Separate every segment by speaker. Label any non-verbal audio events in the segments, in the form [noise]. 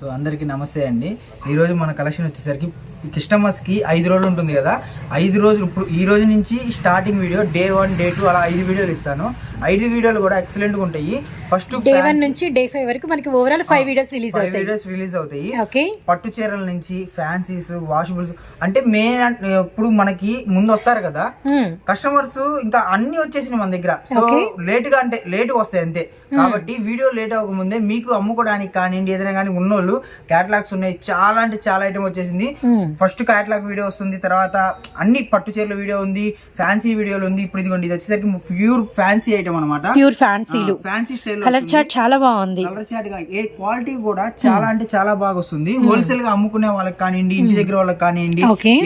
Speaker 1: So అందరికీ నమస్తే అండి. ఈరోజు మన కలెక్షన్ వచ్చేసరికి కస్టమర్స్కి ఐదు రోజులు ఉంటుంది కదా. ఐదు రోజులు ఇప్పుడు ఈ రోజు నుంచి starting video day one day two అలా ఐదు వీడియోలు ఇస్తాను. ఐదు వీడియోలు కూడా ఎక్సలెంట్గా ఉంటాయి. ఫస్ట్
Speaker 2: డే వన్ నుంచి డే ఫైవ్ వరకు మనకి ఓవరాల్ ఫైవ్ వీడియోస్ రిలీజ్ అవుతాయి.
Speaker 1: వీడియోస్ రిలీజ్ అవుతాయి.
Speaker 2: ఓకే
Speaker 1: పట్టు చీరల నుంచి ఫ్యాన్సీస్ వాషబుల్స్ అంటే మెయిన్ ఇప్పుడు మనకి ముందు వస్తారు కదా?
Speaker 2: Hmm.
Speaker 1: కస్టమర్స్ ఇంకా అన్ని వచ్చేసినాయి మన దగ్గర. సో. లేట్గా అంటే లేట్ వస్తాయి అంతే. కాబట్టి వీడియో లేట్ అవ్వకముందే మీకు అమ్ముకోవడానికి కానివ్వండి ఏదైనా కానీ ఉన్నోళ్ళు క్యాటలాగ్స్ ఉన్నాయి. చాలా అంటే చాలా ఐటమ్ వచ్చేసింది.
Speaker 2: Hmm.
Speaker 1: ఫస్ట్ క్యాటలాగ్ వీడియో వస్తుంది తర్వాత అన్ని పట్టు చీరల వీడియో ఉంది ఫ్యాన్సీ వీడియోలు ఉంది. ఇప్పుడు ఇదిగోండి ఇది వచ్చేసరికి ప్యూర్ ఫ్యాన్సీ ఐటమ్ అనమాట
Speaker 2: ప్యూర్ ఫ్యాన్సీలు
Speaker 1: ఫ్యాన్సీ స్టైల్
Speaker 2: కలర్ చార్ట్ చాలా బాగుంది.
Speaker 1: కలర్ చాట్ ఏ క్వాలిటీ కూడా చాలా అంటే చాలా బాగా వస్తుంది. హోల్సేల్గా అమ్ముకునే వాళ్ళకి కానివ్వండి ఇంటి దగ్గర వాళ్ళకి కానివ్వండి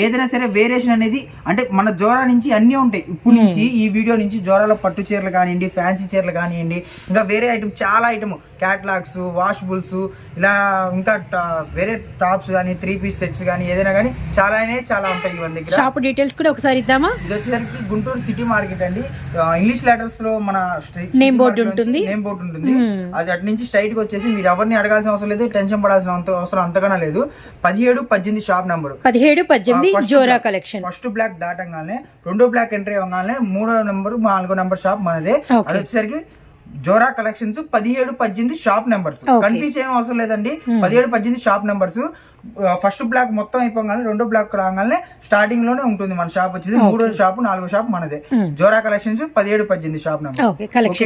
Speaker 1: ఏదైనా సరే వేరియేషన్ అనేది అంటే మన జోరా నుంచి అన్ని ఉంటాయి. ఇప్పుడు నుంచి ఈ వీడియో నుంచి జోరాలో పట్టు చీరలు కానివ్వండి ఫ్యాన్సీ చీరలు కానివ్వండి ఇంకా వేరే ఐటమ్ చాలా ఐటమ్ క్యాట్లాగ్స్ వాషబుల్స్ ఇలా ఇంకా వేరే టాప్స్ కానీ త్రీ పీస్ సెట్స్ కానీ ఏదైనా కానీ చాలానే చాలా ఉంటాయి మన దగ్గర.
Speaker 2: షాప్ డీటెయిల్స్ కూడా ఒకసారి ఇద్దామా?
Speaker 1: ఇది వచ్చేసరికి గుంటూరు సిటీ మార్కెట్ అండి. ఇంగ్లీష్ లెటర్స్లో మన
Speaker 2: board
Speaker 1: మార్కెట్
Speaker 2: ఉంటుంది.
Speaker 1: నేమ్ బోర్డు ఉంటుంది. అది అటు నుంచి స్ట్రైట్గా వచ్చేసి మీరు ఎవరిని అడగాల్సిన అవసరం లేదు టెన్షన్ పడాల్సిన అవసరం అంతగానే లేదు. పదిహేడు పద్దెనిమిది షాప్ నెంబర్
Speaker 2: పదిహేడు పద్దెనిమిది జోరా కలెక్షన్
Speaker 1: ఫస్ట్ బ్లాక్ దాటంగానే రెండో బ్లాక్ ఎంట్రీ అవ్వగానే మూడో నెంబర్ నాలుగో నెంబర్ షాప్ మనదే. అది వచ్చేసరికి జోరా కలెక్షన్స్ పదిహేడు పద్దెనిమిది షాప్ నెంబర్స్. కన్ఫ్యూజ్ ఏం అవసరం లేదండి. పదిహేడు పద్దెనిమిది షాప్ నెంబర్స్. ఫస్ట్ బ్లాక్ మొత్తం అయిపోగానే రెండో బ్లాక్ రాగానే స్టార్టింగ్లోనే ఉంటుంది మన షాప్ వచ్చేసి మూడో షాప్ నాలుగో షాప్ మనదే. జోరా కలెక్షన్స్ పదిహేడు పద్దెనిమిది షాప్ నెంబర్.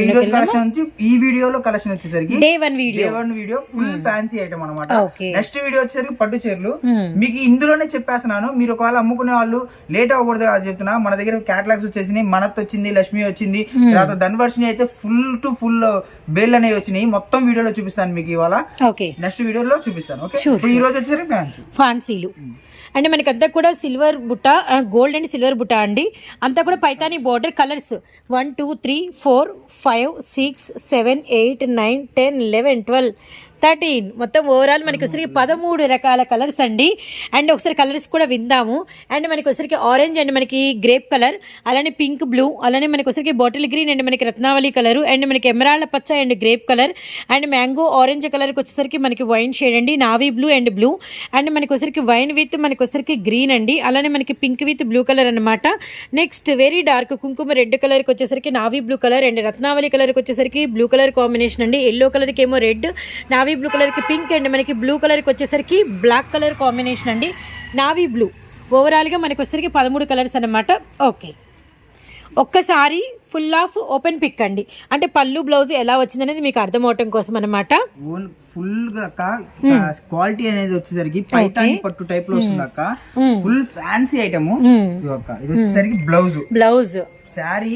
Speaker 1: ఈ రోజు కలెక్షన్ వచ్చి ఈ వీడియోలో కలెక్షన్ వచ్చేసరికి
Speaker 2: day one video
Speaker 1: full fancy item అనమాట. నెక్స్ట్ వీడియో వచ్చేసరికి పట్టు చీరలు. మీకు ఇందులోనే చెప్పేస్తున్నాను. మీరు ఒకవేళ అమ్ముకునే వాళ్ళు లేట్ అవ్వకూడదు చెప్తున్నా. మన దగ్గర క్యాటలాగ్స్ వచ్చేసి మనత్ వచ్చింది లక్ష్మి వచ్చింది. తర్వాత ధన్వర్షిని అయితే ఫుల్ టు ఫుల్ బేల్ అనేవి వచ్చినాయి. మొత్తం వీడియోలో చూపిస్తాను మీకు ఇవాళ.
Speaker 2: ఓకే
Speaker 1: నెక్స్ట్ వీడియోలో చూపిస్తాను ఓకే ఇప్పుడు ఈ రోజు వచ్చేసరికి ఫ్యాన్సీ
Speaker 2: ఫాన్సీలు అండ్ మనకి అంతా కూడా సిల్వర్ బుట్ట గోల్డ్ అండ్ సిల్వర్ బుట్ట అండి. అంతా కూడా Paithani border colours one two three four five six seven eight nine ten eleven twelve thirteen. మొత్తం ఓవరాల్ మనకి వచ్చరికి పదమూడు రకాల కలర్స్ అండి. అండ్ ఒకసారి కలర్స్ కూడా విందాము. అండ్ మనకి వచ్చరికి ఆరెంజ్ అండ్ మనకి గ్రేప్ కలర్ అలానే పింక్ బ్లూ అలానే మనకి వచ్చరికి బాటిల్ గ్రీన్ అండ్ మనకి రత్నావళి కలర్ అండ్ మనకి ఎమరాళ్ళ పచ్చ and grape colour and mango orange కలర్కి వచ్చేసరికి మనకి వైన్ షేడ్ అండి. Navy blue and blue and మనకి వచ్చరికి వైన్ విత్ మనకి వచ్చరికి గ్రీన్ అండి. అలానే మనకి పింక్ విత్ బ్లూ కలర్ అనమాట నెక్స్ట్ వెరీ డార్క్ కుంకుమ రెడ్ కలర్కి వచ్చేసరికి నావీ బ్లూ కలర్ అండ్ రత్నావళి కలర్కి వచ్చేసరికి బ్లూ కలర్ కాంబినేషన్ అండి. ఎల్లో కలర్కి ఏమో రెడ్ నావీ బ్లూ కలర్కి పింక్ అండ్ మనకి బ్లూ కలర్కి వచ్చేసరికి బ్లాక్ కలర్ కాంబినేషన్ అండి. Navy blue. ఓవరాల్గా మనకి వచ్చేసరికి పదమూడు కలర్స్ అనమాట ఓకే. ఒక్కసారి ఫుల్ ఆఫ్ ఓపెన్ పిక్ అండి. అంటే పళ్ళు బ్లౌజ్ ఎలా వచ్చిందనేది మీకు అర్థం అవటం కోసం అనమాట
Speaker 1: ఫుల్ క్వాలిటీ అనేది వచ్చేసరికి పైతాని పట్టు టైప్లో ఫుల్ ఫ్యాన్సీ ఐటమ్. ఇది వచ్చేసరికి blouse.
Speaker 2: Blouse.
Speaker 1: Saree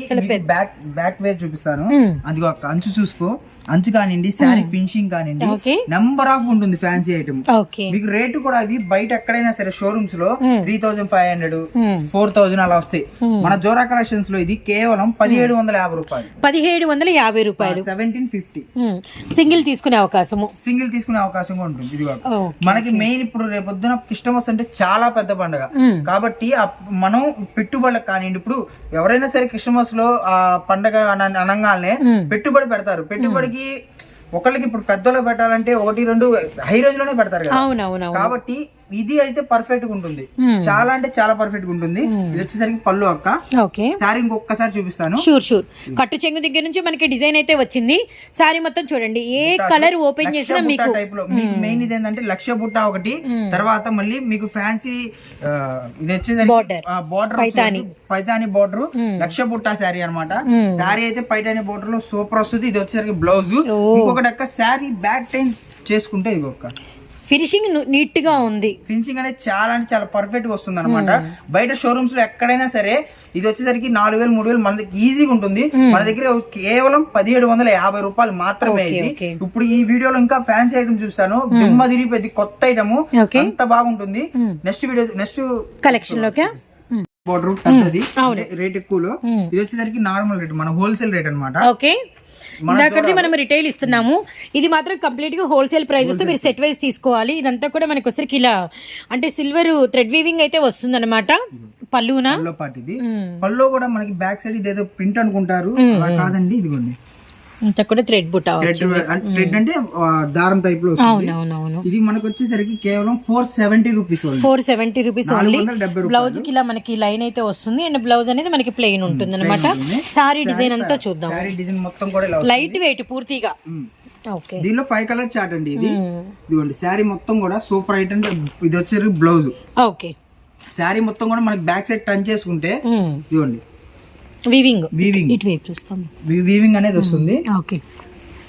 Speaker 1: back back way చూపిస్తాను. అది ఒక అంచు చూసుకో. అంచు కానివ్వండి శారీ ఫినిషింగ్ కానివ్వండి నెంబర్ ఆఫ్ ఉంటుంది ఫ్యాన్సీ ఐటమ్. మీకు రేటు కూడా అవి బయట ఎక్కడైనా సరే షోరూమ్స్లో three thousand five hundred four thousand అలా వస్తాయి. మన జోరా కలెక్షన్స్లో ఇది కేవలం పదిహేడు వందల యాభై రూపాయలు.
Speaker 2: పదిహేడు వందల యాభై రూపాయలు.
Speaker 1: సెవెంటీన్ ఫిఫ్టీ
Speaker 2: సింగిల్ తీసుకునే అవకాశము.
Speaker 1: సింగిల్ తీసుకునే అవకాశం ఉంటుంది ఇది. మనకి మెయిన్ ఇప్పుడు రేపొద్దున క్రిస్టమస్ అంటే చాలా పెద్ద పండుగ. కాబట్టి మనం పెట్టుబడులకు కానివ్వండి ఇప్పుడు ఎవరైనా సరే క్రిస్టమస్లో ఆ పండగ అన- అనగానే పెట్టుబడి పెడతారు. పెట్టుబడికి ఒకళ్ళకి ఇప్పుడు పెద్దోళ్ళకి పెట్టాలంటే ఒకటి రెండు హై రేంజ్లోనే పెడతారు కదా. కాబట్టి ఇది అయితే పర్ఫెక్ట్గా ఉంటుంది. చాలా అంటే చాలా పర్ఫెక్ట్గా ఉంటుంది. ఇది వచ్చేసరికి పళ్ళు అక్క.
Speaker 2: ఓకే
Speaker 1: సారీ ఇంకొకసారి చూపిస్తాను.
Speaker 2: షూర్ షూర్ కట్టు చెంగు దగ్గర నుంచి మనకి డిజైన్ అయితే వచ్చింది. సారీ మొత్తం చూడండి. ఏ కలర్ ఓపెన్ చేసినా మీకు
Speaker 1: టైప్లో. మీకు మెయిన్ ఇది ఏంటంటే లక్ష బుట్ట ఒకటి. తర్వాత మళ్ళీ మీకు ఫ్యాన్సీ ఇది వచ్చేసరికి
Speaker 2: Border.
Speaker 1: Border
Speaker 2: Paithani.
Speaker 1: Paithani border lakh బుట్ట శారీ అన్నమాట. శారీ అయితే పైతాని బార్డర్లో సూపర్ వస్తుంది. ఇది వచ్చేసరికి బ్లౌజ్ ఇంకొకటి అక్క శారీ బ్యాక్ టైం చేసుకుంటే ఇది ఒక్క
Speaker 2: ఫినిషింగ్ నీట్గా ఉంది.
Speaker 1: ఫినిషింగ్ అనేది చాలా అంటే చాలా పర్ఫెక్ట్గా వస్తుంది అనమాట బయట షోరూమ్స్లో ఎక్కడైనా సరే ఇది వచ్చేసరికి నాలుగు వేలు మూడు వేలు మన దగ్గర ఈజీగా ఉంటుంది. మన దగ్గర కేవలం పదిహేడు వందల యాభై రూపాయలు మాత్రమే ఇది. ఇప్పుడు ఈ వీడియోలో ఇంకా ఫ్యాన్సీ ఐటమ్ చూపిస్తాను. దిమ్మ తిరిగిపోయింది కొత్త ఐటమ్. అంత బాగుంటుంది. నెక్స్ట్ వీడియో నెక్స్ట్
Speaker 2: కలెక్షన్ లోకే?
Speaker 1: బోర్డర్ పెద్దది. రేట్ ఎక్కువలో. ఇది వచ్చేసరికి నార్మల్ రేట్ మన హోల్సేల్ రేట్ అనమాట
Speaker 2: ఓకే ఇందాకది మనం రిటైల్ ఇస్తున్నాము. ఇది మాత్రం కంప్లీట్గా హోల్సేల్ ప్రైజెస్తో మీరు సెట్ వైజ్ తీసుకోవాలి. ఇదంతా కూడా మనకి వచ్చరికి ఇలా అంటే సిల్వర్ థ్రెడ్ వీవింగ్ అయితే వస్తుంది అనమాట పళ్ళునా
Speaker 1: పల్లో కూడా మనకి బ్యాక్ సైడ్ ఇదేదో ప్రింట్ అనుకుంటారు. అలా కాదండి ఇదిగోండి.
Speaker 2: అంతా కూడా థ్రెడ్ బుట్ట
Speaker 1: థ్రెడ్ అంటే దారం టైప్లో
Speaker 2: అవునవునవును.
Speaker 1: ఇది మనకు వచ్చేసరికి కేవలం four seventy rupees
Speaker 2: four seventy rupees only బ్లౌజ్కి ఇలా మనకి లైన్ అయితే వస్తుంది. అండ్ బ్లౌజ్ అనేది మనకి ప్లెయిన్ ఉంటుంది అనమాట సారీ డిజైన్ అంతా చూద్దాం.
Speaker 1: శారీ డిజైన్ మొత్తం కూడా.
Speaker 2: లైట్ వెయిట్ పూర్తిగా.
Speaker 1: దీనిలో ఫైవ్ కలర్ చార్ట్ అండి ఇది. ఇదిగోండి శారీ మొత్తం కూడా సూపర్ ఐటమ్ ఇది వచ్చేసరికి బ్లౌజ్
Speaker 2: ఓకే
Speaker 1: శారీ మొత్తం కూడా మనకి బ్యాక్ సైడ్ టర్న్ చేసుకుంటే ఇదిగోండి
Speaker 2: వీవింగ్
Speaker 1: వీవింగ్
Speaker 2: ఇటు వైపు చూస్తాం
Speaker 1: వీవింగ్ అనేది వస్తుంది.
Speaker 2: ఓకే.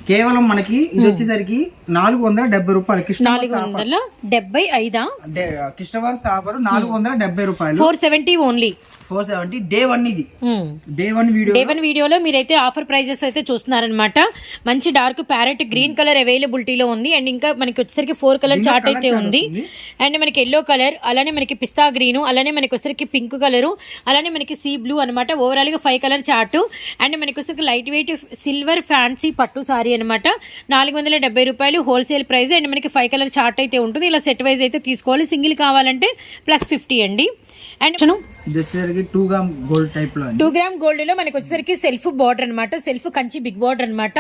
Speaker 1: కేవలం మనకి ఇది వచ్చేసరికి నాలుగు వందల డెబ్బై రూపాయలు.
Speaker 2: నాలుగు వందల డెబ్బై ఐదా?
Speaker 1: ఆఫర్ నాలుగు వందల డెబ్బై రూపాయలు.
Speaker 2: Four seventy only.
Speaker 1: Four seventy day one ఇది. Day one video.
Speaker 2: Day one వీడియోలో మీరైతే ఆఫర్ ప్రైజెస్ అయితే చూస్తున్నారనమాట మంచి డార్క్ ప్యారెట్ గ్రీన్ కలర్ అవైలబిలిటీలో ఉంది. అండ్ ఇంకా మనకి వచ్చేసరికి ఫోర్ కలర్ చార్ట్ అయితే ఉంది. అండ్ మనకి ఎల్లో కలర్ అలానే మనకి పిస్తా గ్రీన్ అలానే మనకి వచ్చేసరికి పింక్ కలర్ అలానే మనకి సీ బ్లూ అనమాట ఓవరాల్గా ఫైవ్ కలర్ చార్ట్. అండ్ మనకి వచ్చేసరికి లైట్ వెయిట్ సిల్వర్ ఫ్యాన్సీ పట్టు సారీ అనమాట నాలుగు వందల డెబ్బై రూపాయలు. హోల్సేల్ ప్రైస్ అండ్ మనకి ఫైవ్ కలర్ చార్ట్ అయితే ఉంటుంది. ఇలా సెట్ వైజ్ అయితే తీసుకోవాలి. సింగిల్ కావాలంటే ప్లస్ ఫిఫ్టీ అండి. అండ్
Speaker 1: ఇది వచ్చేసరికి టూ గ్రామ్ గోల్డ్ టైప్లో అండి.
Speaker 2: టూ గ్రామ్ గోల్డ్లో మనకి వచ్చేసరికి సెల్ఫ్ బార్డర్ అన్నమాట. సెల్ఫ్ కంచి బిగ్ బార్డర్ అన్నమాట.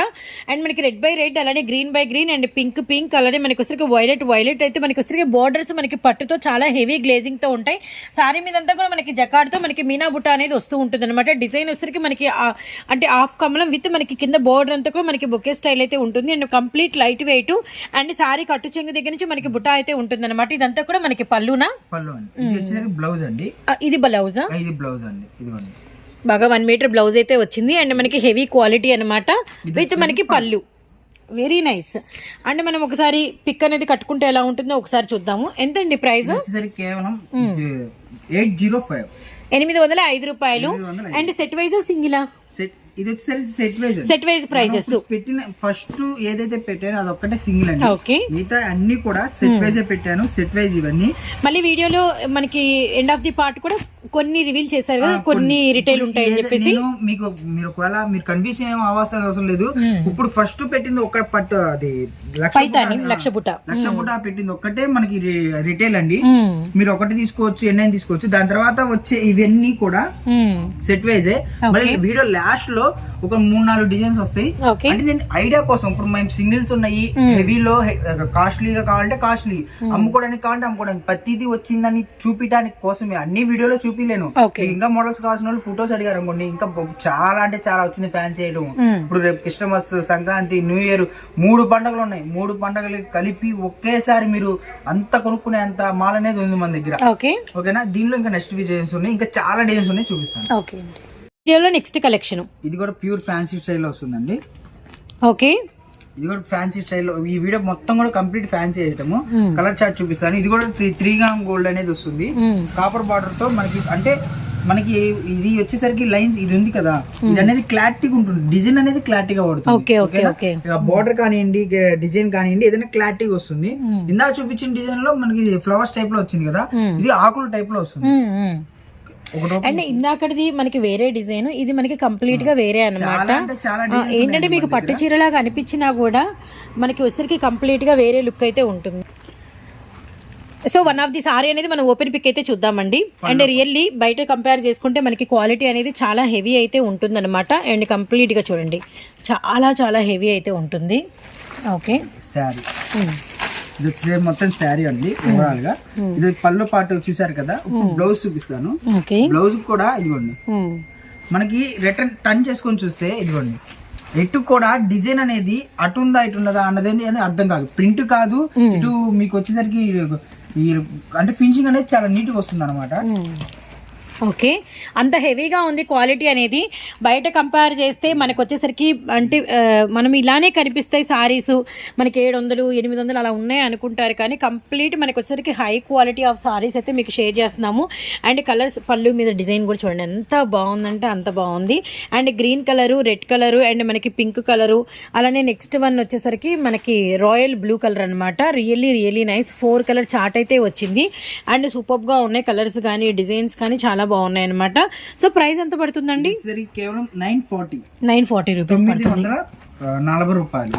Speaker 2: అండ్ మనకి రెడ్ బై రెడ్ అలానే green by green and pink pink అలానే మనకి వచ్చేసరికి వైలెట్ వైలెట్ అయితే మనకి వచ్చేసరికి బార్డర్స్ మనకి పట్టుతో చాలా హెవీ గ్లేజింగ్తో ఉంటాయి. సారీ మీద అంతా కూడా మనకి జకాడ్తో మనకి మీనా బుట్ట అనేది వస్తూ ఉంటుంది అనమాట డిజైన్ వచ్చేసరికి మనకి ఆ- అంటే హాఫ్ కమలం విత్ మనకి కింద బార్డర్ అంతా కూడా మనకి బొకే స్టైల్ అయితే ఉంటుంది. And complete light weight and saree కట్టు చెంగు దగ్గర నుంచి మనకి బుట్ట అయితే ఉంటుంది అనమాట ఇదంతా కూడా మనకి పళ్ళునా?
Speaker 1: పళ్ళు అండి. బ్లౌజ్ అండి.
Speaker 2: ఆ, ఇది బ్లౌజా?
Speaker 1: ఇది బ్లౌజ్ అండి. ఇదిగోండి.
Speaker 2: బాగా వన్ మీటర్ బ్లౌజ్ అయితే వచ్చింది. అండ్ మనకి హెవీ క్వాలిటీ అన్నమాట. విత్ మనకి పళ్ళు. వెరీ నైస్ అండ్ మనం ఒకసారి పిక్ అనేది కట్టుకుంటే ఎలా ఉంటుందో ఒకసారి చూద్దాము. ప్రైస్
Speaker 1: ఇది వచ్చేసరికి కేవలం ఎయిట్ జీరో ఫైవ్.
Speaker 2: ఎనిమిది వందల ఐదు రూపాయలు. అండ్ సెట్ వైజ్ సింగిలా?
Speaker 1: సెట్ ఇది వచ్చేసరికి set wise
Speaker 2: set wise prices
Speaker 1: పెట్టిన ఫస్ట్ ఏదైతే పెట్టానో అది ఒక్కటే సింగిల్ అండి.
Speaker 2: ఓకే
Speaker 1: మిగతా అన్ని కూడా సెట్ వైజ్ పెట్టాను సెట్ వైజ్ ఇవన్నీ.
Speaker 2: మళ్ళీ వీడియోలో మనకి ఎండ్ ఆఫ్ ది పార్ట్ కూడా కొన్ని రివీల్ చేశారు కదా కొన్ని రిటైల్ ఉంటాయని
Speaker 1: ఏదో-
Speaker 2: చెప్పేసి.
Speaker 1: నేను మీకు మీరు ఒకవేళ మీరు కన్ఫ్యూజన్ ఏం అవ్వాల్సిన అవసరం లేదు. ఇప్పుడు ఫస్ట్ పెట్టింది ఒక పట్టు అది లక్ష
Speaker 2: పైతాని లక్ష బుట్ట
Speaker 1: లక్ష బుట్ట పెట్టింది ఒక్కటే మనకి రిటైల్ అండి. మీరు ఒకటి తీసుకోవచ్చు ఎన్నైనా తీసుకోవచ్చు. దాని తర్వాత వచ్చే ఇవన్నీ కూడా. సెట్ వైజే మరి వీడియో లాస్ట్లో ఒక మూడు నాలుగు డిజైన్స్ వస్తాయి. అంటే నేను ఐడియా కోసం ఇప్పుడు మేము సింగిల్స్ ఉన్నాయి హెవీలో కాస్ట్లీగా కావాలంటే కాస్ట్లీ అమ్ముకోవడానికి కావాలంటే అమ్ముకోవడానికి. ప్రతిదీ వచ్చిందని చూపించడానికి కోసమే. అన్ని వీడియోలో. మీకు ఇంకా మోడల్స్ కావాల్సిన వాళ్ళు ఫొటోస్ అడిగారు అనుకోండి ఇంకా చాలా అంటే చాలా వచ్చింది ఫ్యాన్సీ ఐటమ్ ఇప్పుడు రేపు క్రిస్టమస్ సంక్రాంతి న్యూ ఇయర్ మూడు పండుగలు ఉన్నాయి. మూడు పండుగలు కలిపి ఒకేసారి మీరు అంత కొనుక్కునే అంత మాల్ అనేది ఉంది మన దగ్గర.
Speaker 2: ఓకే
Speaker 1: ఓకేనా దీనిలో ఇంకా నెక్స్ట్ డిజైన్స్ ఉన్నాయి. ఇంకా చాలా డిజైన్స్ ఉన్నాయి చూపిస్తాను.
Speaker 2: ఓకే అండి. వీడియోలో నెక్స్ట్ కలెక్షన్
Speaker 1: ఇది కూడా ప్యూర్ ఫ్యాన్సీ స్టైల్లో వస్తుందండి.
Speaker 2: ఓకే
Speaker 1: ఇది కూడా ఫ్యాన్సీ స్టైల్లో ఈ వీడియో మొత్తం కూడా complete fancy item colour chart చూపిస్తాను. ఇది కూడా త్రీ త్రీ గ్రామ్ గోల్డ్ అనేది వస్తుంది. కాపర్ బార్డర్తో మనకి అంటే మనకి ఇది వచ్చేసరికి లైన్స్ ఇది ఉంది కదా. ఇది అనేది క్లారిటీగా ఉంటుంది. డిజైన్ అనేది క్లారిటీగా పడుతుంది.
Speaker 2: ఓకే ఓకే ఓకే
Speaker 1: బార్డర్ కానివ్వండి డిజైన్ కానివ్వండి ఏదైనా క్లారిటీగా వస్తుంది. ఇందాక చూపించిన డిజైన్లో మనకి ఫ్లవర్స్ టైప్లో వచ్చింది కదా. ఇది ఆకుల టైప్లో వస్తుంది.
Speaker 2: అండ్ ఇందాకటిది మనకి వేరే డిజైన్ ఇది మనకి కంప్లీట్గా వేరే ఆ, ఏంటంటే మీకు పట్టు చీరలాగా అనిపించినా కూడా మనకి వచ్చరికి కంప్లీట్గా వేరే లుక్ అయితే ఉంటుంది. So one of the saree అనేది మనం ఓపెన్ పిక్ అయితే చూద్దామండి. అండ్ రియల్లీ బయట కంపేర్ చేసుకుంటే మనకి క్వాలిటీ అనేది చాలా హెవీ అయితే ఉంటుందన్నమాట. అండ్ కంప్లీట్గా చూడండి. చాలా చాలా హెవీ అయితే ఉంటుంది. ఓకే.
Speaker 1: శారీ ఇది వచ్చేసి మొత్తం శారీ అండి ఓవరాల్గా. ఇది పళ్ళు పాటు చూసారు కదా బ్లౌజ్ చూపిస్తాను. బ్లౌజ్ కూడా ఇదిగోండి. మనకి రిటర్న్ టర్న్ చేసుకొని చూస్తే ఇదిగోండి. ఎటు కూడా డిజైన్ అనేది అటు ఉందా ఇటు ఉన్నదా అన్నది అనేది అర్థం కాదు. ప్రింట్ కాదు ఇటు మీకు వచ్చేసరికి అంటే ఫినిషింగ్ అనేది చాలా నీట్గా వస్తుంది అనమాట
Speaker 2: ఓకే. అంత హెవీగా ఉంది క్వాలిటీ అనేది. బయట కంపేర్ చేస్తే మనకు వచ్చేసరికి అంటే మనం ఇలానే కనిపిస్తాయి సారీస్. మనకి ఏడు వందలు ఎనిమిది వందలు అలా ఉన్నాయి అనుకుంటారు కానీ కంప్లీట్ మనకి వచ్చేసరికి హై క్వాలిటీ ఆఫ్ సారీస్ అయితే మీకు షేర్ చేస్తున్నాము. అండ్ కలర్స్ పళ్ళు మీద డిజైన్ కూడా చూడండి. ఎంత బాగుందంటే అంత బాగుంది. And green colour red colour and మనకి పింక్ కలరు. అలానే నెక్స్ట్ వన్ వచ్చేసరికి మనకి రాయల్ బ్లూ కలర్ అనమాట really really nice. Four colour chart అయితే వచ్చింది. అండ్ సూపర్గా ఉన్నాయి కలర్స్ కానీ డిజైన్స్ కానీ చాలా బాగున్నాయి అనమాట సో ప్రైస్ ఎంత పడుతుందండి?
Speaker 1: కేవలం nine forty.
Speaker 2: Nine forty rupees
Speaker 1: నలభై రూపాయలు.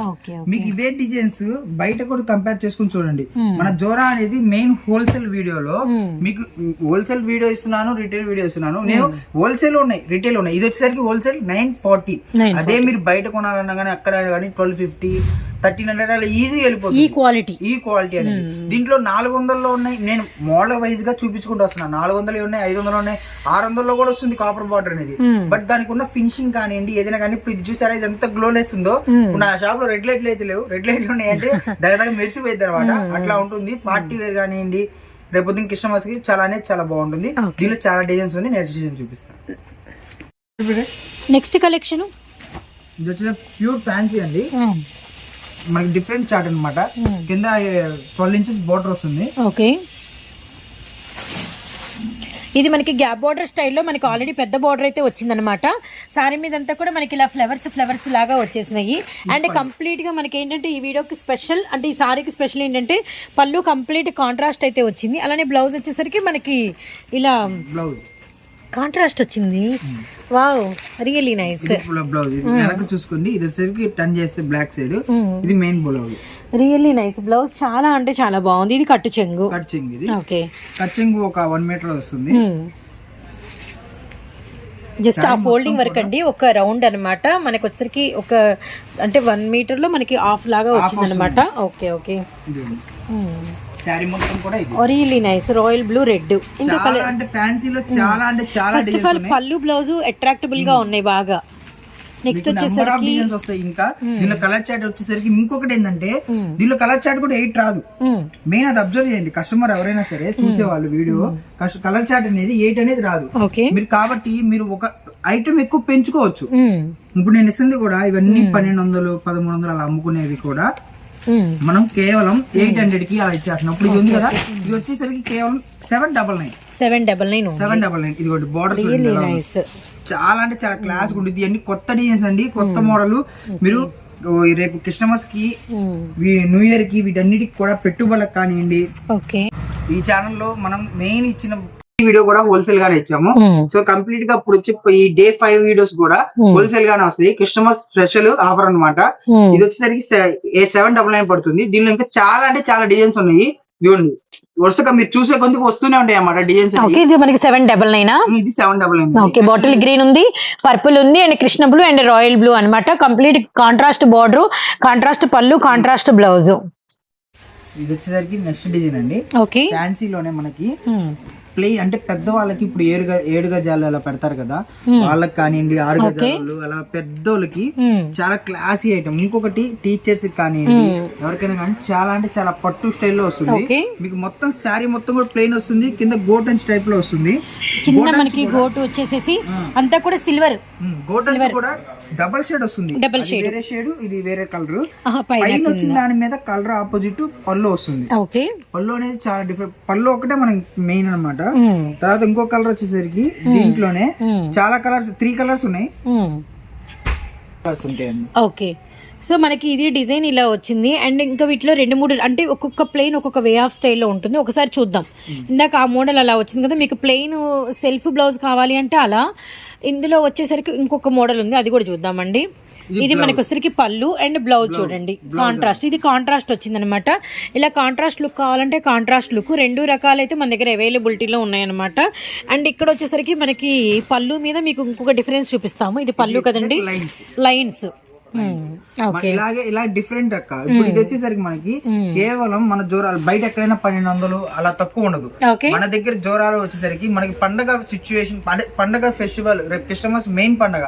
Speaker 1: మీకు ఇవే డిజైన్స్ బయట కూడా కంపేర్ చేసుకుని చూడండి.
Speaker 2: Hmm.
Speaker 1: మన జోరా అనేది మెయిన్ హోల్సేల్ వీడియోలో మీకు హోల్సేల్ వీడియో ఇస్తున్నాను రిటైల్ వీడియో ఇస్తున్నాను. నేను హోల్సేల్ ఉన్నాయి రిటైల్ ఉన్నాయి. ఇది వచ్చేసరికి హోల్సేల్ నైన్ ఫార్టీ.
Speaker 2: 940.
Speaker 1: అదే మీరు బయట కొనాలన్నా కానీ అక్కడ కానీ ట్వెల్వ్ ఫిఫ్టీ థర్టీన్ హండ్రెడ్ అలా ఈజీ
Speaker 2: ఈ
Speaker 1: వెళ్ళిపోతుంది
Speaker 2: క్వాలిటీ.
Speaker 1: ఈ క్వాలిటీ అనేది. దీంట్లో నాలుగు వందల్లో ఉన్నాయి. నేను మోడల్ వైజ్గా చూపించుకుంటూ వస్తున్నాను నాలుగు వందలు ఉన్నాయి ఐదు వందలు ఉన్నాయి. ఆరు వందల్లో కూడా వస్తుంది కాపర్ బార్డర్ అనేది. బట్ దానికి ఉన్న ఫినిషింగ్ కానివ్వండి ఏదైనా కానీ ఇప్పుడు ఇది చూసారా? ఇది ఎంత గ్లోలెస్ ఉందో? ఇప్పుడు నా షాప్లో రెడ్ లైట్లు అయితే లేవు. రెడ్ లైట్లు ఉన్నాయంటే [laughs] దగ్గర మెరిసిపోయింది అనమాట అట్లా ఉంటుంది. పార్టీ వేర్ కానివ్వండి రేపు కృష్ణమాస్కి చాలా అనేది చాలా బాగుంటుంది. దీనిలో చాలా డిజైన్స్ ఉన్నాయి. నేను డిజైన్ చూపిస్తాను
Speaker 2: నెక్స్ట్ కలెక్షన్
Speaker 1: ఇది వచ్చేసి ప్యూర్ ఫ్యాన్సీ అండి. మనకి డిఫరెంట్ చార్ట్ అన్నమాట. కింద ట్వెల్వ్ ఇంచెస్ బోర్డర్ వస్తుంది.
Speaker 2: ఓకే. ఇది మనకి గ్యాప్ బార్డర్ స్టైల్లో మనకి ఆల్రెడీ పెద్ద బార్డర్ అయితే వచ్చిందనమాట సారీ మీద అంతా కూడా మనకి ఇలా ఫ్లవర్స్ ఫ్లవర్స్ లాగా వచ్చేసినాయి. అండ్ కంప్లీట్గా మనకి ఏంటంటే ఈ వీడియోకి స్పెషల్ అంటే ఈ సారీకి స్పెషల్ ఏంటంటే పళ్ళు కంప్లీట్ కాంట్రాస్ట్ అయితే వచ్చింది. అలానే బ్లౌజ్ వచ్చేసరికి మనకి ఇలా
Speaker 1: బ్లౌజ్
Speaker 2: కాంట్రాస్ట్ వచ్చింది. Wow really nice.
Speaker 1: బ్లౌజ్. ఇది వెనక చూసుకోండి. ఇది వచ్చేసరికి టర్న్ చేస్తే బ్లాక్ సైడ్. ఇది main blouse
Speaker 2: really nice. Blouse చాలా అంటే చాలా బాగుంది. ఇది కట్టు చెంగు.
Speaker 1: కట్చింగ్ ఇది.
Speaker 2: ఓకే.
Speaker 1: కట్చింగ్ ఒక వన్ మీటర్ వస్తుంది.
Speaker 2: జస్ట్ ఆ ఫోల్డింగ్ వర్క్ అండి. ఒక రౌండ్ అన్నమాట. మనకి వచ్చరికి ఒక అంటే వన్ మీటర్లో మనకి హాఫ్ లాగా వచ్చింది అనమాట ఓకే ఓకే.
Speaker 1: శారీ మొత్తం కూడా ఇది.
Speaker 2: Really nice royal blue red ఇంకా
Speaker 1: అంటే ఫ్యాన్సీలో చాలా అంటే చాలా
Speaker 2: ఫస్ట్ ఆఫ్ ఆల్ పళ్ళు బ్లౌజ్ అట్రాక్టబుల్గా ఉన్నాయి బాగా. నెక్స్ట్
Speaker 1: డిజైన్స్ వస్తాయి ఇంకా. దీనిలో కలర్ చాట్ వచ్చేసరికి ఇంకొకటి ఏంటంటే దీనిలో కలర్ చాట్ కూడా ఎయిట్ రాదు. మెయిన్ అది అబ్జర్వ్ చేయండి. కస్టమర్ ఎవరైనా సరే చూసే వాళ్ళు వీడియో. కలర్ చాట్ అనేది ఎయిట్ అనేది రాదు. మీరు కాబట్టి మీరు ఒక ఐటమ్ ఎక్కువ పెంచుకోవచ్చు. ఇప్పుడు నేను ఇస్తుంది కూడా ఇవన్నీ పన్నెండు వందలు పదమూడు వందలు అలా అమ్ముకునేవి కూడా. మనం కేవలం ఎయిట్ హండ్రెడ్కి అలా ఇచ్చేస్తున్నాం. ఇప్పుడు ఇది ఉంది కదా ఇది వచ్చేసరికి కేవలం seven double nine
Speaker 2: seven double nine
Speaker 1: seven double nine ఇది ఒకటి బార్డర్ చాలా అంటే చాలా క్లాస్ ఉంటుంది. ఇవన్నీ కొత్త డిజైన్స్ అండి కొత్త మోడల్ మీరు ఓ ఈ రేపు క్రిస్టమస్కి న్యూ ఇయర్కి వీటన్నిటికి కూడా పెట్టుబడులకు కానివ్వండి. ఈ ఛానల్లో మనం మెయిన్ ఇచ్చిన వీడియో కూడా హోల్సేల్ గానే ఇచ్చాము. సో కంప్లీట్గా ఇప్పుడు వచ్చి ఈ డే ఫైవ్ వీడియోస్ కూడా హోల్సేల్ గానే వస్తాయి. క్రిస్టమస్ స్పెషల్ ఆఫర్ అన్నమాట. ఇది వచ్చేసరికి ఏ సెవెన్ డబల్ నైన్ పడుతుంది. దీనిలో ఇంకా చాలా అంటే చాలా డిజైన్స్ ఉన్నాయి. చూడండి వరుసగా మీరు చూసే కొందుకు వస్తూనే ఉంటాయి అన్నమాట డిజైన్స్
Speaker 2: ఓకే ఇది మనకి సెవెన్ డబల్ నైనా
Speaker 1: ఇది seven double nine
Speaker 2: okay bottle green ఉంది పర్పుల్ ఉంది and Krishna blue and royal blue అన్నమాట. కంప్లీట్ కాంట్రాస్ట్ బార్డర్ కాంట్రాస్ట్ పళ్ళు కాంట్రాస్ట్ బ్లౌజ్
Speaker 1: ఇది వచ్చేసరికి నెక్స్ట్ డిజైన్ అండి.
Speaker 2: ఓకే.
Speaker 1: ఫ్యాన్సీలోనే మనకి ప్లెయిన్ అంటే పెద్ద వాళ్ళకి ఇప్పుడు ఏడు ఏడు గజాలు అలా పెడతారు కదా వాళ్ళకి కానివ్వండి ఆరు గజాలు అలా పెద్దోళ్ళకి చాలా క్లాసీ ఐటమ్ ఇంకొకటి టీచర్స్ కానివ్వండి ఎవరికైనా కానీ చాలా అంటే చాలా పట్టు స్టైల్లో వస్తుంది.
Speaker 2: Okay.
Speaker 1: మీకు మొత్తం శారీ మొత్తం కూడా ప్లెయిన్ వస్తుంది కింద గోటన్స్ టైప్లో వస్తుంది.
Speaker 2: చిన్న మనకి గోటు వచ్చేసేసి అంతా కూడా సిల్వర్
Speaker 1: గోటన్స్ కూడా డబల్ షేడ్ వస్తుంది.
Speaker 2: Double
Speaker 1: అది వేరే షేడ్ ఇది వేరే కలర్
Speaker 2: పైన
Speaker 1: వచ్చిన దాని మీద కలర్ ఆపోజిట్ పళ్ళు వస్తుంది. పళ్ళు అనేది చాలా డిఫరెంట్ పళ్ళు ఒకటే మనకి మెయిన్ అన్నమాట. తర్వాత ఇంకో కలర్ వచ్చేసరికి దీంట్లోనే చాలా కలర్స్ త్రీ కలర్స్ ఉన్నాయి. కలర్స్ ఉంటాయండి
Speaker 2: ఓకే. సో మనకి ఇది డిజైన్ ఇలా వచ్చింది. అండ్ ఇంకా వీటిలో రెండు మూడు అంటే ఒక్కొక్క ప్లెయిన్ ఒక్కొక్క వే ఆఫ్ స్టైల్లో ఉంటుంది. ఒకసారి చూద్దాం. ఇందాక ఆ మోడల్ అలా వచ్చింది కదా మీకు ప్లెయిన్ సెల్ఫ్ బ్లౌజ్ కావాలి అంటే అలా. ఇందులో వచ్చేసరికి ఇంకొక మోడల్ ఉంది. అది కూడా చూద్దామండి. ఇది మనకి వచ్చేసరికి పళ్ళు అండ్ బ్లౌజ్ చూడండి. కాంట్రాస్ట్ ఇది కాంట్రాస్ట్ వచ్చిందనమాట ఇలా కాంట్రాస్ట్ లుక్ కావాలంటే కాంట్రాస్ట్ లుక్ రెండు రకాలైతే మన దగ్గర అవైలబిలిటీలో ఉన్నాయన్నమాట. అండ్ ఇక్కడ వచ్చేసరికి మనకి పళ్ళు మీద మీకు ఇంకొక డిఫరెన్స్ చూపిస్తాము. ఇది పళ్ళు కదండి?
Speaker 1: లైన్స్ ఇలాగే ఇలా డిఫరెంట్ అక్క. ఇప్పుడు ఇది వచ్చేసరికి మనకి కేవలం మన జోరాలు బయట ఎక్కడైనా పన్నెండు వందలు అలా తక్కువ ఉండదు. మన దగ్గర జోరాలు వచ్చేసరికి మనకి పండగ సిచ్యువేషన్ పండగ ఫెస్టివల్ రేపు క్రిస్టమస్ మెయిన్ పండగ.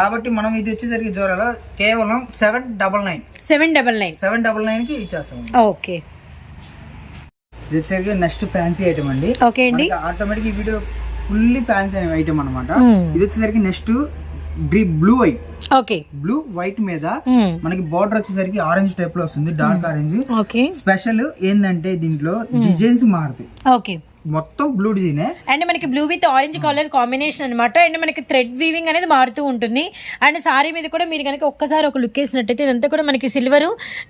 Speaker 1: కాబట్టి మనం ఇది వచ్చేసరికి జోరాలో కేవలం seven double nine
Speaker 2: seven double nine
Speaker 1: seven double నైన్కి ఇచ్చేస్తాం
Speaker 2: ఓకే.
Speaker 1: ఇది వచ్చేసరికి నెక్స్ట్ ఫ్యాన్సీ ఐటమ్ అండి.
Speaker 2: ఓకే అండి.
Speaker 1: ఆటోమేటిక్ ఈ వీడియో ఫుల్లీ ఫ్యాన్సీ ఐటమ్ అనమాట ఇది వచ్చేసరికి next blue white.
Speaker 2: Okay.
Speaker 1: Blue white మీద మనకి బార్డర్ వచ్చేసరికి ఆరెంజ్ టైప్లో వస్తుంది డార్క్ ఆరెంజ్.
Speaker 2: ఓకే
Speaker 1: స్పెషల్ ఏంటంటే దీంట్లో డిజైన్స్ మారుతాయి.
Speaker 2: ఓకే.
Speaker 1: మొత్తం బ్లూ డిజైనే
Speaker 2: అండ్ మనకి blue with orange colour combination అనమాట అండ్ మనకి థ్రెడ్ వీవింగ్ అనేది మారుతూ ఉంటుంది. అండ్ సారీ మీద కూడా మీరు కనుక ఒక్కసారి ఒక లుక్ వేసినట్టయితే ఇదంతా కూడా మనకి సిల్వర్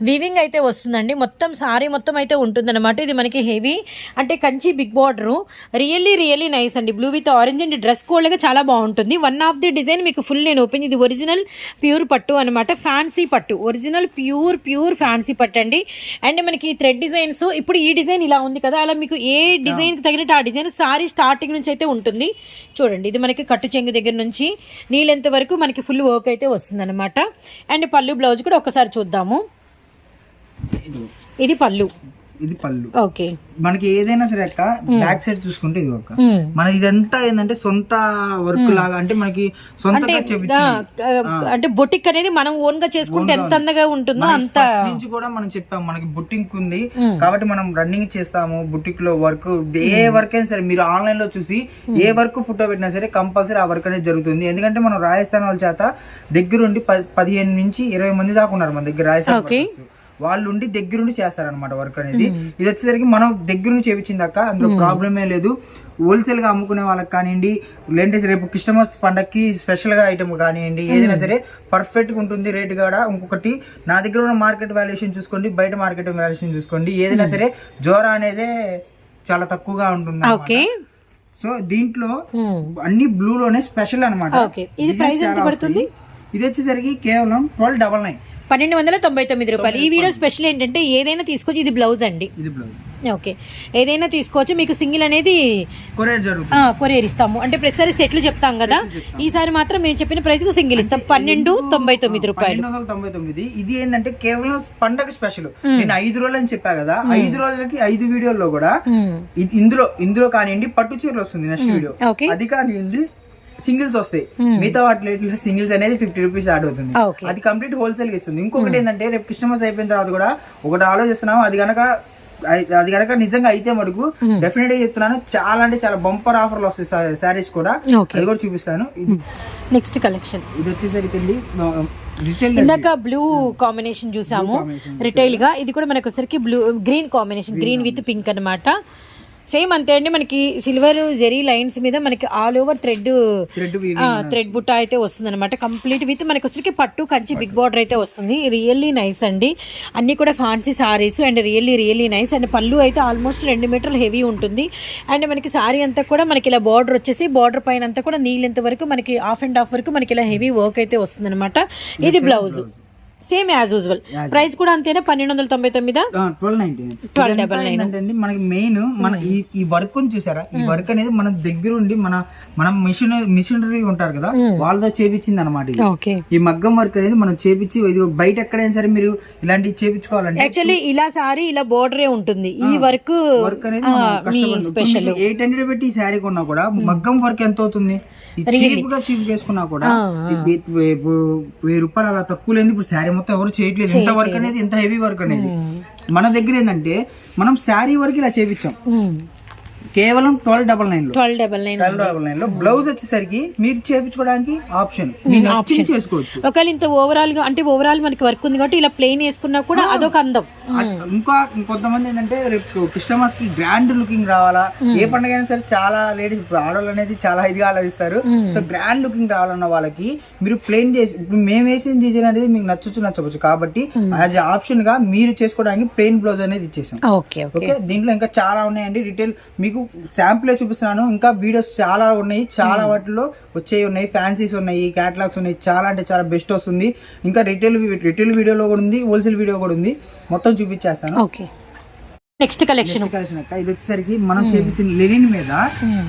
Speaker 2: వీవింగ్ అయితే వస్తుందండి. మొత్తం సారీ మొత్తం అయితే ఉంటుందన్నమాట. ఇది మనకి హెవీ అంటే Kanchi big border really really nice అండి. Blue with orange and dress కోడ్గా చాలా బాగుంటుంది. వన్ ఆఫ్ ది డిజైన్ మీకు ఫుల్ నేను ఓపెన్ ఇది ఒరిజినల్ ప్యూర్ పట్టు అనమాట ఫ్యాన్సీ పట్టు. ఒరిజినల్ ప్యూర్ ప్యూర్ ఫ్యాన్సీ పట్టు అండి అండ్ మనకి థ్రెడ్ డిజైన్స్ ఇప్పుడు ఈ డిజైన్ ఇలా ఉంది కదా. అలా మీకు ఏ డిజైన్ తగినట్టు ఆ డిజైన్ సారీ స్టార్టింగ్ నుంచి అయితే ఉంటుంది. చూడండి ఇది మనకి కట్టు చెంగు దగ్గర నుంచి నీళ్ళెంత వరకు మనకి ఫుల్ వర్క్ అయితే వస్తుంది అనమాట అండ్ పళ్ళు బ్లౌజ్ కూడా ఒకసారి చూద్దాము. ఇది పళ్ళు.
Speaker 1: ఇది పళ్ళు.
Speaker 2: ఓకే.
Speaker 1: మనకి ఏదైనా సరే అక్క బ్యాక్ సైడ్ చూసుకుంటే ఇది ఒక. మన ఇదంతా ఏంటంటే సొంత వర్క్ లాగా అంటే మనకి సొంతగా చెప్పించింది
Speaker 2: అంటే బొటిక్ అనేది మనం ఓన్గా చేసుకుంటే ఎంత అందంగా ఉంటుందో అంత
Speaker 1: నుంచి కూడా మనం చెప్పాం మనకి బుట్టింగ్ ఉంది. కాబట్టి మనం రన్నింగ్ చేస్తాము బుట్టిక్లో వర్క్ ఏ వర్క్ అయినా సరే మీరు ఆన్లైన్లో చూసి ఏ వర్క్ ఫోటో పెట్టినా సరే కంపల్సరీ ఆ వర్క్ అనేది జరుగుతుంది. ఎందుకంటే మనం రాజస్థాన్ వాళ్ళ చేత దగ్గరుండి పదిహేను నుంచి ఇరవై మంది దాకా ఉన్నారు మన దగ్గర రాజస్థాన్. వాళ్ళు ఉండి దగ్గరుండి చేస్తారనమాట వర్క్ అనేది. ఇది వచ్చేసరికి మనం దగ్గరుండి చేపించింది అక్క. అందులో ప్రాబ్లమే లేదు. హోల్సేల్గా అమ్ముకునే వాళ్ళకి కానివ్వండి లేదంటే రేపు క్రిస్టమస్ పండక్కి స్పెషల్గా ఐటమ్ కానివ్వండి ఏదైనా సరే పర్ఫెక్ట్గా ఉంటుంది రేట్ కూడా. ఇంకొకటి నా దగ్గర ఉన్న మార్కెట్ వాల్యుయేషన్ చూసుకోండి బయట మార్కెట్ వాల్యుయేషన్ చూసుకోండి. ఏదైనా సరే జోరా అనేదే చాలా తక్కువగా ఉంటుంది
Speaker 2: ఓకే.
Speaker 1: సో దీంట్లో అన్ని బ్లూ లోనే స్పెషల్ అనమాట
Speaker 2: ఇది
Speaker 1: వచ్చేసరికి కేవలం ట్వెల్వ్ డబల్ నైన్
Speaker 2: పన్నెండు వందల తొంభై తొమ్మిది రూపాయలు. ఈ వీడియో స్పెషల్ ఏంటంటే ఏదైనా తీసుకోవచ్చు ఇది బ్లౌజ్ అండి.
Speaker 1: ఇది బ్లౌజ్.
Speaker 2: ఓకే. ఏదైనా తీసుకోవచ్చు మీకు సింగిల్ అనేది
Speaker 1: కొరియర్
Speaker 2: కొరియర్ ఇస్తాము. అంటే ప్రతిసారి సెట్లు చెప్తాం కదా. ఈసారి మాత్రం మేము చెప్పిన ప్రైస్కు సింగిల్ ఇస్తాం. పన్నెండు తొంభై తొమ్మిది రూపాయలు.
Speaker 1: తొంభై తొమ్మిది. ఇది ఏంటంటే కేవలం పండగ స్పెషల్. నేను ఐదు రోజులు అని చెప్పా కదా. ఐదు రోజులకి ఐదు వీడియోల్లో కూడా ఇందులో ఇందులో కానివ్వండి పట్టు చీరలు వస్తుంది నెక్స్ట్ వీడియో. అది కానివ్వండి సింగిల్స్ వస్తాయి. మిగతా వాటిలో సింగిల్స్ అనేది ఫిఫ్టీ రూపీస్ యాడ్ అవుతుంది.
Speaker 2: ఓకే
Speaker 1: అది కంప్లీట్ హోల్సేల్గా ఇస్తుంది. ఇంకొకటి ఏంటంటే రేపు క్రిస్టమస్ అయిపోయిన తర్వాత కూడా ఒకటి ఆలోచిస్తున్నాం. అది గనక అయి- అది గనక నిజంగా అయితే మటుకు డెఫినెట్గా చెప్తున్నాను. చాలా అంటే చాలా బంపర్ ఆఫర్లు వస్తాయి శారీస్ కూడా. అది కూడా చూపిస్తాను.
Speaker 2: నెక్స్ట్ కలెక్షన్
Speaker 1: ఇది వచ్చేసరికి
Speaker 2: ఇందాక బ్లూ కాంబినేషన్ చూసాము. రిటైల్గా. ఇది కూడా మనకు వచ్చరికి blue green combination green with pink అన్నమాట. సేమ్ అంతే అండి. మనకి సిల్వర్ జెరీ లైన్స్ మీద మనకి ఆల్ ఓవర్ థ్రెడ్
Speaker 1: థ్రెడ్
Speaker 2: బుట్ట అయితే వస్తుంది అనమాట కంప్లీట్ విత్ మనకి వచ్చరికి పట్టు కంచి బిగ్ బార్డర్ అయితే వస్తుంది. రియల్లీ నైస్ అండి. అన్ని కూడా fancy saris and really really nice and పళ్ళు అయితే ఆల్మోస్ట్ రెండు మీటర్లు హెవీ ఉంటుంది. అండ్ మనకి సారీ అంతా కూడా మనకి ఇలా బార్డర్ వచ్చేసి బార్డర్ పైన అంతా కూడా నీళ్ళెంత వరకు మనకి ఆఫ్ అండ్ ఆఫ్ వరకు మనకి ఇలా హెవీ వర్క్ అయితే వస్తుంది అనమాట ఇది blouse same as usual price కూడా అంతేనా? పన్నెండు వందల తొంభై తొమ్మిదా?
Speaker 1: ట్వెల్వ్ నైన్టీ ఏంటంటే మనకి మెయిన్ మన ఈ వర్క్ చూసారా? ఈ వర్క్ అనేది మన దగ్గరుండి మన మనం మిషన్ మిషనరీ ఉంటారు కదా? వాళ్ళతో చేపించింది అనమాట ఈ మగ్గం వర్క్ అనేది మనం చేపించి ఇది బయట ఎక్కడైనా సరే మీరు ఇలాంటివి చేపించుకోవాలంటే
Speaker 2: యాక్చువల్లీ ఇలా సారీ ఇలా బోర్డరే ఉంటుంది. ఈ వర్క్
Speaker 1: వర్క్ అనేది
Speaker 2: స్పెషల్
Speaker 1: ఎయిట్ హండ్రెడ్ పెట్టి ఈ శారీ కొన్నా కూడా మగ్గం వర్క్ ఎంత అవుతుంది? చీప్గా చీప్ చేసుకున్నా కూడా వెయ్యి రూపాయలు అలా తక్కువ లేదు ఇప్పుడు శారీ మొత్తం ఎవరు చేయట్లేదు. ఎంత వర్క్ అనేది ఎంత హెవీ వర్క్ అనేది. మన దగ్గర ఏంటంటే మనం శారీ వరకు ఇలా చేపించాం. కేవలం ట్వెల్వ్ డబల్ నైన్లో.
Speaker 2: Twelve double nine
Speaker 1: twelve double నైన్లో. బ్లౌజ్ వచ్చేసరికి మీరు చేపించుకోవడానికి ఆప్షన్. ఆప్షన్. చేసుకోవచ్చు.
Speaker 2: ఒకవేళ ఇంత ఓవరాల్గా అంటే ఓవరాల్ మనకి వర్క్ ఉంది కాబట్టి ఇలా ప్లెయిన్ వేసుకున్నా కూడా అదొక అందం.
Speaker 1: ఇంకా కొంతమంది ఏంటంటే రేపు క్రిస్టమస్కి గ్రాండ్ లుకింగ్ రావాలా? ఏ పండుగ అయినా సరే చాలా లేడీస్ ఇప్పుడు ఆడవాళ్ళు అనేది చాలా ఇదిగా ఆలోచిస్తారు. సో గ్రాండ్ లుకింగ్ రావాలన్న వాళ్ళకి మీరు ప్లేన్ చేసి ఇప్పుడు మేము వేసిన డిజైన్ అనేది మీకు నచ్చచ్చు నచ్చవచ్చు కాబట్టి యాజ్ ఆప్షన్గా మీరు చేసుకోవడానికి ప్లెయిన్ బ్లౌజ్ అనేది ఇచ్చేసాం.
Speaker 2: Okay okay.
Speaker 1: దీంట్లో ఇంకా చాలా ఉన్నాయండి. రిటైల్ మీకు శాంపుల్ చూపిస్తున్నాను. ఇంకా వీడియోస్ చాలా ఉన్నాయి. చాలా వాటిలో వచ్చేవి ఉన్నాయి. ఫ్యాన్సీస్ ఉన్నాయి. క్యాటలాగ్స్ ఉన్నాయి. చాలా అంటే చాలా బెస్ట్ వస్తుంది. ఇంకా రిటైల్ రిటైల్ వీడియోలో కూడా ఉంది. హోల్సేల్ వీడియో కూడా ఉంది. మొత్తం చూపించేస్తాను.
Speaker 2: ఓకే నెక్స్ట్ కలెక్షన్
Speaker 1: అక్క, ఇది వచ్చేసరికి మనం చేపించిన లెనిన్ మీద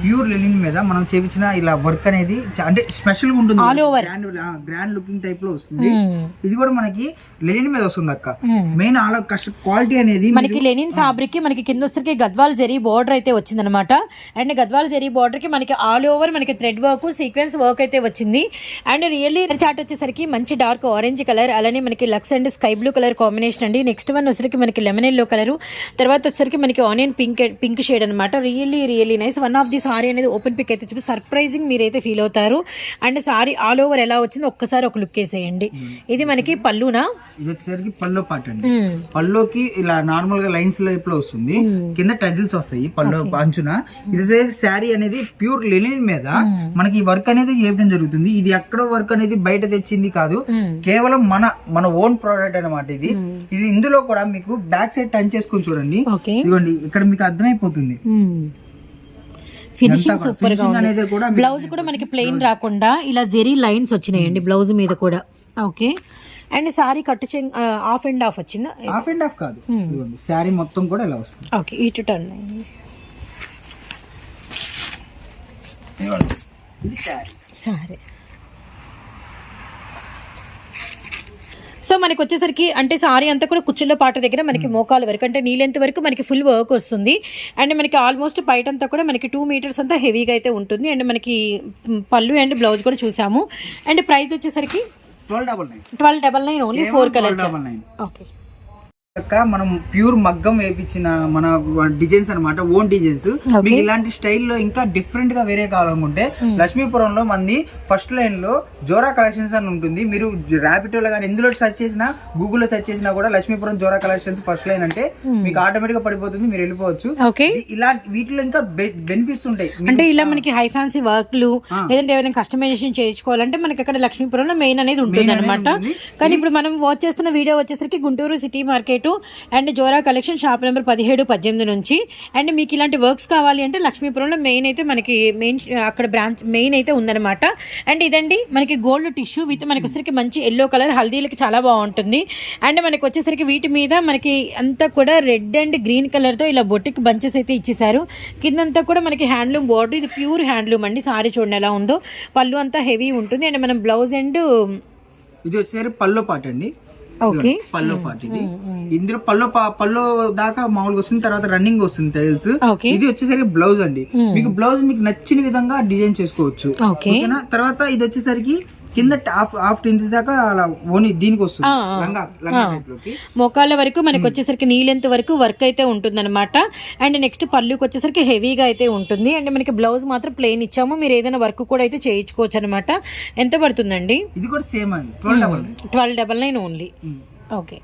Speaker 1: ప్యూర్ లెనిన్ మీద మనం చేపించిన ఇలా వర్క్ అనేది అంటే స్పెషల్గా ఉంటుంది.
Speaker 2: All over.
Speaker 1: Grand grand looking టైప్లో వస్తుంది. ఇది కూడా మనకి లెనిన్ మీద వస్తుంది అక్క. మెయిన్ ఆల్ కష్ట క్వాలిటీ అనేది
Speaker 2: మనకి లెనిన్ ఫ్యాబ్రిక్కి మనకి కింద వచ్చరికి గద్వాల్ జరీ బార్డర్ అయితే వచ్చిందనమాట అండ్ గద్వాల్ జరీ బార్డర్కి మనకి ఆల్ ఓవర్ మనకి థ్రెడ్ వర్క్ సీక్వెన్స్ వర్క్ అయితే వచ్చింది. అండ్ రియల్లీ చాట్ వచ్చేసరికి మంచి డార్క్ ఆరెంజ్ కలర్ అలానే మనకి Lux and sky blue colour combination అండి. నెక్స్ట్ వన్ వచ్చరికి మనకి లెమన్ ఎల్లో కలర్ తర్వాత తర్వాత వచ్చేసరికి మనకి ఆనియన్ పింక్ పింక్ షేడ్ అనమాట really really nice one of the sari అనేది ఓపెన్ పిక్ అయితే చూపి సర్ప్రైజింగ్ మీరైతే ఫీల్ అవుతారు. అండ్ సారీ ఆల్ ఓవర్ ఎలా వచ్చిందో ఒక్కసారి ఒక లుక్ వేసేయండి. ఇది మనకి పళ్ళునా?
Speaker 1: ఇది వచ్చేసరికి పల్లో పాట అండి. పల్లోకి ఇలా నార్మల్గా లైన్స్ లైప్లో వస్తుంది కింద టజిల్స్ వస్తాయి పల్లో అంచున. ఇది శారీ అనేది ప్యూర్ లెనిన్ మీద మనకి ఈ వర్క్ అనేది చేయడం జరుగుతుంది. ఇది ఎక్కడో వర్క్ అనేది బయట తెచ్చింది కాదు. కేవలం మన మన ఓన్ ప్రోడక్ట్ అన్నమాట ఇది. ఇది ఇందులో కూడా మీకు బ్యాక్ సైడ్ టచ్ చేసుకుని చూడండి. ఇదిగోండి ఇక్కడ మీకు అర్థమైపోతుంది.
Speaker 2: ఫినిషింగ్
Speaker 1: సూపర్గా
Speaker 2: ఉంది.
Speaker 1: అనేది కూడా మీకు
Speaker 2: బ్లౌజ్ కూడా మనకి ప్లెయిన్ రాకుండా ఇలా జెరీ లైన్స్ వచ్చినాయండి బ్లౌజ్ మీద కూడా. ఓకే. అండ్ సారీ కట్టు చెంగ్ ఆఫ్ అండ్ ఆఫ్ వచ్చిందా?
Speaker 1: హాఫ్ అండ్ హాఫ్ కాదు. శారీ మొత్తం కూడా ఇలా వస్తుంది.
Speaker 2: ఓకే ఇటు టర్న్
Speaker 1: ఇది శారీ
Speaker 2: సరే సో మనకి వచ్చేసరికి అంటే సారీ అంతా కూడా కుచ్చుల పాట దగ్గర మనకి మోకాల వరకు అంటే నీళ్ళెంత వరకు మనకి ఫుల్ వర్క్ వస్తుంది. అండ్ మనకి ఆల్మోస్ట్ బయట అంతా కూడా మనకి టూ మీటర్స్ అంతా హెవీగా అయితే ఉంటుంది. అండ్ మనకి పళ్ళు అండ్ బ్లౌజ్ కూడా చూసాము. అండ్ ప్రైస్ వచ్చేసరికి
Speaker 1: twelve double nine
Speaker 2: only four colour
Speaker 1: double nine
Speaker 2: okay
Speaker 1: అక్క మనం ప్యూర్ మగ్గం వేపించిన మన డిజైన్స్ అన్నమాట ఓన్ డిజైన్స్. మీకు ఇలాంటి స్టైల్లో ఇంకా డిఫరెంట్గా వేరే కావాలనుకుంటే లక్ష్మీపురంలో మంది ఫస్ట్ లైన్లో జోరా కలెక్షన్స్ అని ఉంటుంది. మీరు ర్యాపిటోలో కానీ ఎందులో సెర్చ్ చేసినా గూగుల్లో సెర్చ్ చేసినా కూడా Lakshmipuram Jora collections first line అంటే మీకు ఆటోమేటిక్గా పడిపోతుంది మీరు వెళ్ళిపోవచ్చు. ఇలా వీటిలో ఇంకా బెనిఫిట్స్ ఉంటాయి.
Speaker 2: అంటే ఇలా మనకి హై ఫ్యాన్సీ వర్క్లు లేదంటే ఏదైనా కస్టమైజేషన్ చేయించుకోవాలంటే మనకి అక్కడ లక్ష్మీపురంలో మెయిన్ అనేది ఉంటుంది. అనమాట కానీ ఇప్పుడు మనం వాచ్ చేస్తున్న వీడియో వచ్చేసరికి Guntur city market two and Jora collection shop number పదిహేడు పద్దెనిమిది నుంచి. అండ్ మీకు ఇలాంటి వర్క్స్ కావాలి అంటే లక్ష్మీపురంలో మెయిన్ అయితే మనకి మెయిన్ అక్కడ బ్రాంచ్ మెయిన్ అయితే ఉందన్నమాట. అండ్ ఇదండి మనకి గోల్డ్ టిష్యూ విత్ మనకి వచ్చేసరికి మంచి ఎల్లో కలర్ హల్దీలకి చాలా బాగుంటుంది. అండ్ మనకి వచ్చేసరికి వీటి మీద మనకి అంతా కూడా రెడ్ అండ్ గ్రీన్ కలర్తో ఇలా బొట్టికి బంచెస్ అయితే ఇచ్చేసారు కిందంతా కూడా మనకి హ్యాండ్లూమ్ బోర్డర్ ఇది ప్యూర్ హ్యాండ్లూమ్ అండి సారీ చూడండి ఎలా ఉందో. పళ్ళు అంతా హెవీ ఉంటుంది. అండ్ మనం బ్లౌజ్ అండ్
Speaker 1: ఇది వచ్చేసరికి పళ్ళు పాట అండి పల్లో పాట ఇది. ఇందులో పల్లో పల్లో దాకా మామూలుగా వస్తుంది తర్వాత రన్నింగ్ వస్తుంది టైల్స్ ఇది వచ్చేసరికి బ్లౌజ్ అండి. మీకు బ్లౌజ్ మీకు నచ్చిన విధంగా డిజైన్ చేసుకోవచ్చు. ఓకేనా? తర్వాత ఇది వచ్చేసరికి కింద హాఫ్ హాఫ్ దాకా అలా ఓని దీనికి వస్తుంది. లంగా లంగా
Speaker 2: మోకాళ్ళ వరకు మనకి వచ్చేసరికి నీళ్ళెంత వరకు వర్క్ అయితే ఉంటుందన్నమాట. అండ్ నెక్స్ట్ పళ్ళుకి వచ్చేసరికి హెవీగా అయితే ఉంటుంది. అండ్ మనకి బ్లౌజ్ మాత్రం ప్లెయిన్ ఇచ్చాము. మీరు ఏదైనా వర్క్ కూడా అయితే చేయించుకోవచ్చు అనమాట ఎంత పడుతుందండి?
Speaker 1: ఇది కూడా సేమ్ అండి twelve double
Speaker 2: twelve double nine only okay